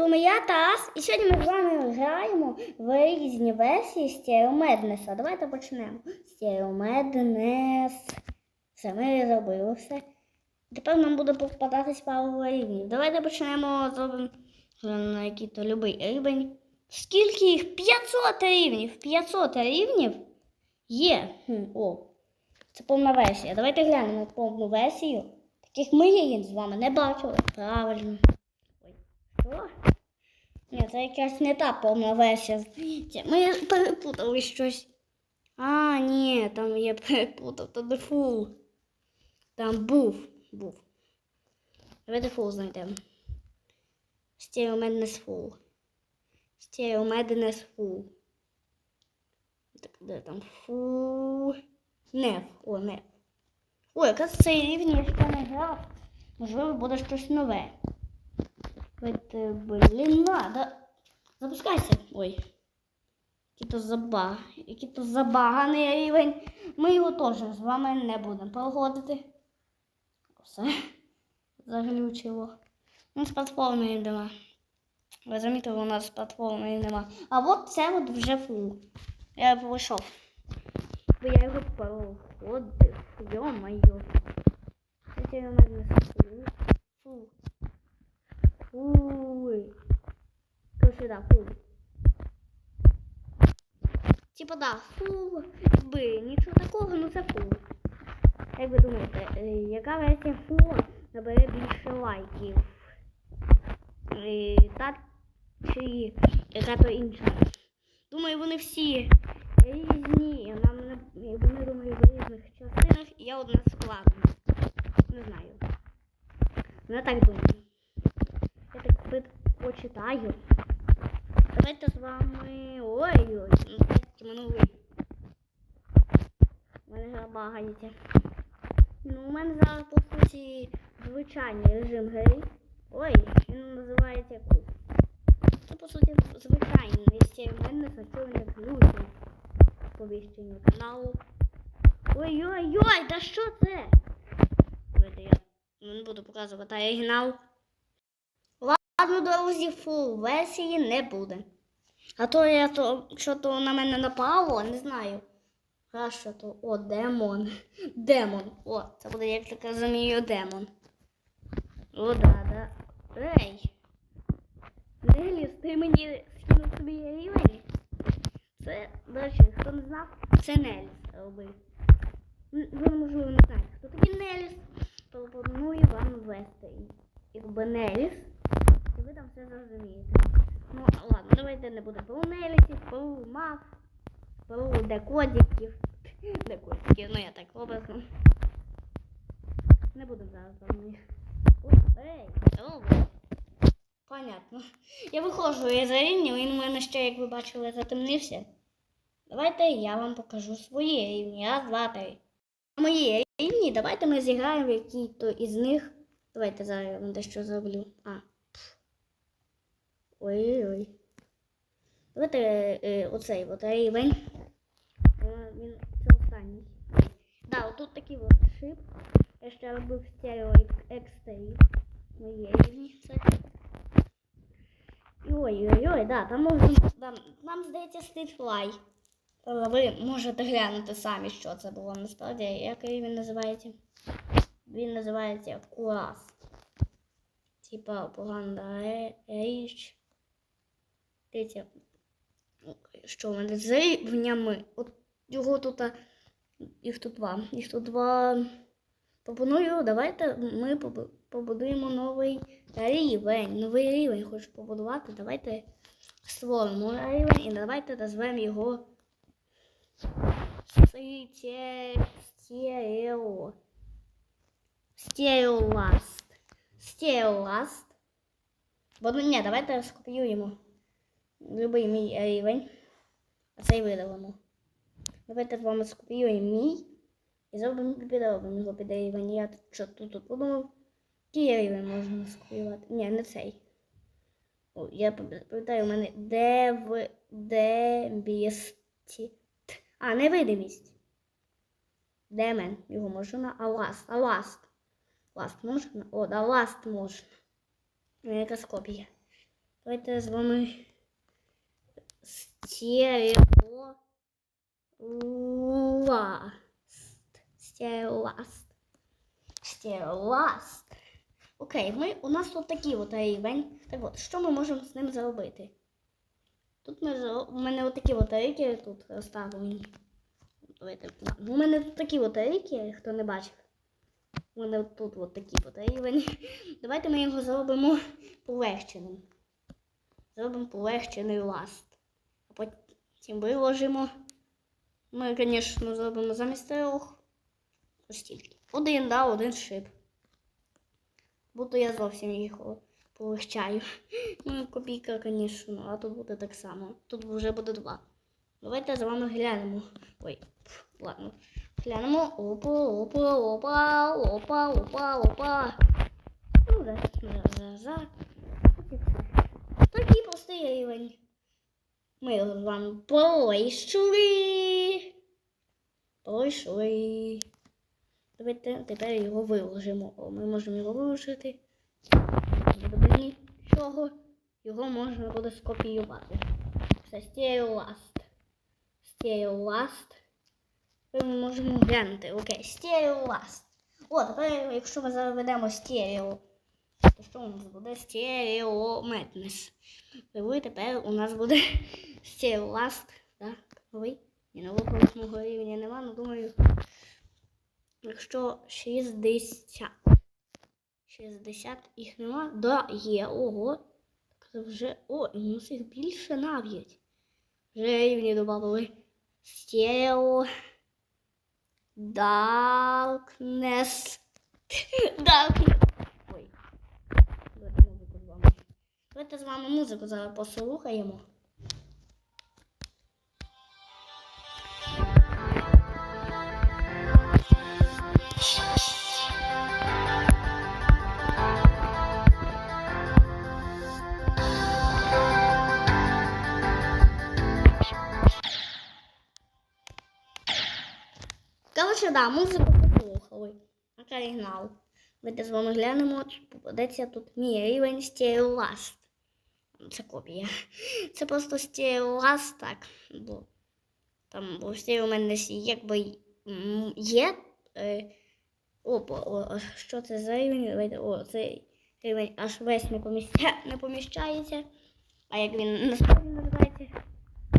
вами я Тарас, і сьогодні ми з вами граємо в різні версії Stereo Madness. Давайте почнемо. Stereo Madness. Все, ми зробили все. Тепер нам буде попадатись пару рівнів. Давайте почнемо зробимо на який-то любий рівень. Скільки їх? 500 рівнів! 500 рівнів є. Хм, о, це повна версія. Давайте глянемо повну версію. Таких ми її з вами не бачили. Правильно. Що? Ні, це якась не та повна версія. Ми перепутали щось. А, ні, там я перепутав, то не фул. Там був. Був. Давайте фул знайдемо. Full. Stereo Madness Full. Так, де там фу. Неф. О, неф. Ой, якраз цей рівень я ще не грав. Можливо, буде щось нове. Давайте, блін, надо. Запускайся. Ой. Який то забаг. Який то забаганий рівень. Ми його теж з вами не будемо проходити. Все. Заглючило. Ну, з платформою нема. Ви замітили, у нас платформи нема. А от це от вже фу. Я пройшов. Бо я його проходив. Йо-моє. Це у мене фу. Фу. Фу. То сюди, фу. Типа да, фу. Би, нічого такого, ну це фу. Як ви думаєте, е, яка версія фу набере більше лайків? Е, Та чи яка то інша? Думаю, вони всі різні. Нам вони думаю в різних частинах, я одна складна. Не знаю. Я так думаю. Почитаю. Давайте з вами. Ой-ой, ну минулий. У мене гра багається. Ну, у мене зараз по суті звичайний режим гри. Ой, він називається куб. Це по суті звичайний. Якщо в мене не включено повіщення каналу. Ой-ой-ой, та що це? Давайте я не буду показувати оригінал. Ладно, друзі, фул версії не буде. А то я то, що то на мене напало, не знаю. А що то? О, демон. Демон. О, це буде, як так розумію, демон. О, да, да. Ей. Неліс, ти мені скинув собі рівень? Це, до хто не знав, це Неліс робив. Ви, можливо, не знаєте, хто такий Неліс. Пропоную вам ввести. Якби Неліс, ви там все зрозумієте. Ну, ладно, давайте не будемо про Нелісів, про мав, про декодиків. Декодиків, ну я так образно. Не буду зараз їх. Ой, ей. Понятно. Я виходжу із рівня, він у мене ще, як ви бачили, затемнився. Давайте я вам покажу свої рівні. Раз, два, три. Мої рівні, давайте ми зіграємо який-то із них. Давайте зараз я вам дещо зроблю. А. Ой-ой-ой. Давайте е, оцей от рівень. Е, Він це останній. Да, отут такий от шип. Я ще робив стерео екстрі. Мої рівні. Це. І Ой-ой-ой, да, там можна. Там, нам здається стейдфлай. Але ви можете глянути самі, що це було насправді. Як він називається? Він називається Курас. Типа погана річ. Дивіться, що в мене з рівнями. От його тут, їх тут два. Їх тут два. Пропоную, давайте ми побудуємо новий рівень. Новий рівень хочу побудувати. Давайте створимо рівень і давайте назвемо його Сте- Стерео. Стереоласт. Стереоласт. Бо ну ні, давайте скопіюємо любий мій рівень. А цей видалимо. Давайте з вами скопіюємо мій. І зробимо підробимо його під рівень. Я тут що тут, тут подумав. Який рівень можна скопіювати? Ні, не цей. О, я пам'ятаю, у мене дев... дебісті. А, невидимість. Демен. Його можна. А ласт. А ласт. Можна? О, да, ласт можна. Ну, Якась копія. Давайте з вами ласт. Стереоласт. Стереоласт. Окей, ми, у нас тут такий от рівень. Так от, що ми можемо з ним зробити? Тут ми, у мене отакі от рейки тут розставлені. У мене тут такі от рейки, хто не бачив. У мене тут от такі от рівень. Давайте ми його зробимо полегченим. Зробимо полегчений ласт. Потім виложимо. Ми, звісно, зробимо замість трьох. Ось. Один, да, один шип. Будто я зовсім їх полегчаю. Ну, копійка, звісно, а тут буде так само. Тут вже буде два. Давайте з вами глянемо. Ой, ладно. Глянемо. Опа, опа, опа, опа, опа, опа. Ну, раз, раз, раз. Такий простий рівень. Ми з вами. Пройшли. Давайте тепер його виложимо. О, ми можемо його виложити. Буде нічого. Його можна буде скопіювати. Це стереоласт. Стереоласт. Ми можемо глянути. Окей, стереоласт. О, тепер, якщо ми заведемо стерео, то що у нас буде? Стереометнес. Ви тепер у нас буде стереоласт. Так, новий. Ні, нового восьмого рівня нема, ну думаю. Якщо 60. 60 їх нема. Да, є. Ого. Так вже. О, і у нас їх більше навіть. Вже рівні додали. Стерео. Darkness. Darkness. Ой. Давайте з вами музику зараз послухаємо. Коротше, да, музику послухали. Оригінал. Давайте з вами глянемо, чи попадеться тут мій рівень стереоласт. Це копія. Це просто стереоласт, так. Бо там бо у мене якби є. Е, опа, о, що це за рівень? О, цей рівень аж весь не, поміща, не поміщається. А як він насправді називається?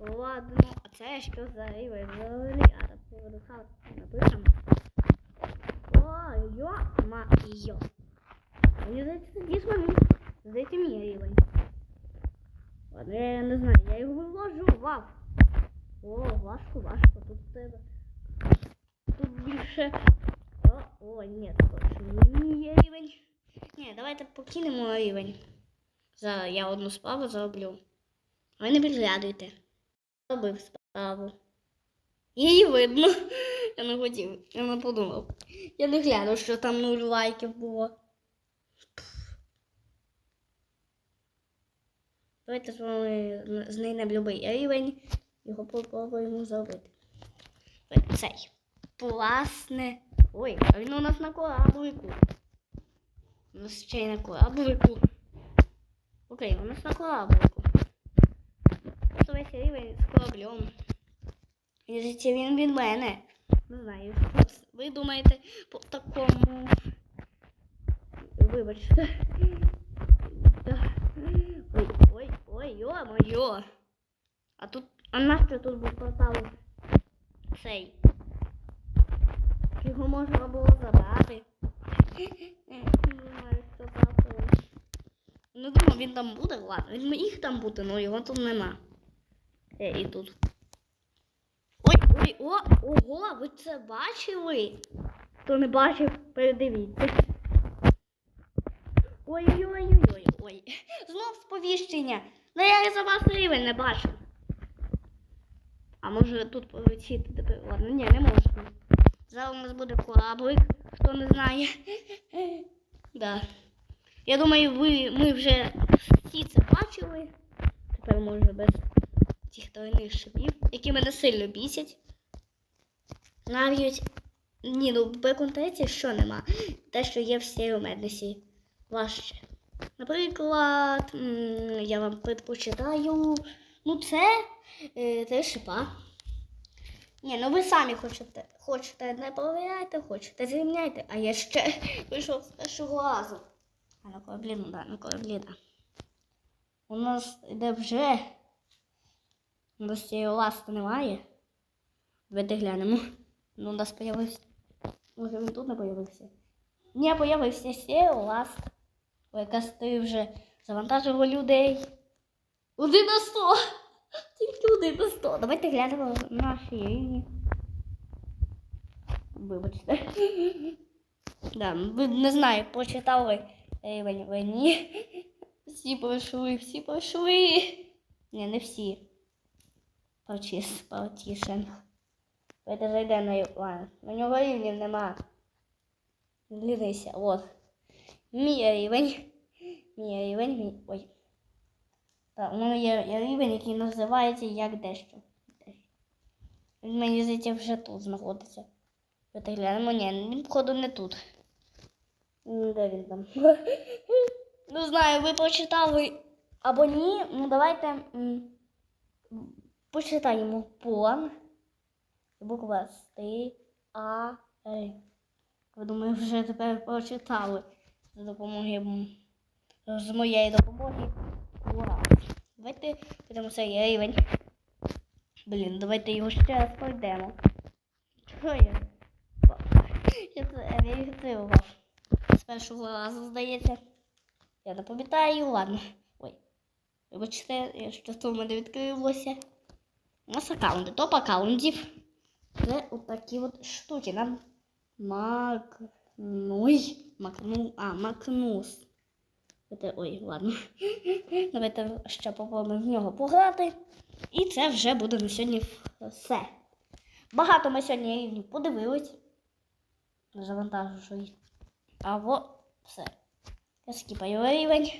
Ладно, а це що за рівень взагалі? А так поводу напишемо. О, йо, ма, йо. Мені здається, це дійсно він. Здається, мій рівень. Ладно, я не знаю, я його виложу, вау. О, важко, важко, тут тебе. Тут більше. О, о, ні, точно не мій рівень. Ні, давайте покинемо рівень. Зараз я одну справу зроблю. Ви не підглядуйте. Робив справу. Її видно. Я не хотів, я не подумав. Я не глянув, що там нуль лайків було. Давайте з вами з неї на рівень його попробуємо зробити. Цей. Власне. Ой, а він у нас на кораблику. У нас ще й на кораблику. Окей, у нас на кораблику. Весь рівень з кораблем. Мені він від мене. Не знаю, ви думаєте по такому. Вибачте. Ой, ой, ой, йо-моє. А тут, а нащо тут був портал цей? Його можна було забрати. Не. Ну, думаю, він там буде, ладно. Він міг там бути, але його тут нема. Е, і тут. Ой, о, ого, ви це бачили? Хто не бачив, передивіться. Ой-ой-ой-ой, ой. Знов сповіщення. Ну я за вас рівень не бачу. А може тут полетіти тепер? Ладно, ні, не можна. Зараз у нас буде кораблик, хто не знає. да. Я думаю, ви, ми вже всі це бачили. Тепер може без цих тройних шипів, які мене сильно бісять. Навіть ні, ну в бекон третій що нема. Те, що є в стереомеднесі важче. Наприклад, я вам предпочитаю. Ну, це е, три шипа. Ні, ну ви самі хочете. Хочете не перевіряйте, хочете зрівняйте, а я ще вийшов з першого разу. А на кораблі, ну да, на кораблі, да. У нас йде вже. У нас цієї ласти немає. Давайте глянемо. Ну, у нас появився. Може він тут не появився? Не появився сіє ласт. Якраз ти вже завантажував людей. Один на сто. Тільки один на сто. Давайте глянемо наші рівні. Вибачте. Да, не знаю, прочитали рівень ви ні. Всі пройшли, всі пройшли. Ні, не всі. Почис, потішен. Давайте зайдемо на Івана. На нього рівнів нема. Дивися, от. Мій рівень. Мій рівень, мій. Ой. Так, у мене є, рівень, який називається як дещо. Він мені здається вже тут знаходиться. Давайте глянемо. Ні, він, походу, не тут. Де він там? Ну, знаю, ви прочитали або ні. Ну, давайте почитаємо план. Буква С, А, Р. Я думаю, вже тепер прочитали за допомогою з моєї допомоги. Ура! Давайте підемо цей рівень. Блін, давайте його ще раз пройдемо. Чого я? Я це реєстрував. З першого разу, здається. Я не пам'ятаю, ладно. Ой. Вибачте, я- що це в мене відкрилося. У нас аккаунти, топ аккаунтів. Це отакі от штуки. Нам Макнуй. Макну. А, Макнус. Це, ой, ладно. Давайте ще попробуємо в нього пограти. І це вже буде на сьогодні все. Багато ми сьогодні рівнів подивились. Завантажую. Або все. Я скіпаю рівень.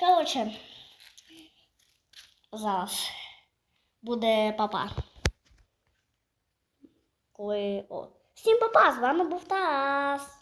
Коротше, зараз буде папа. Коли. О. Всім папа, з вами був Тарас.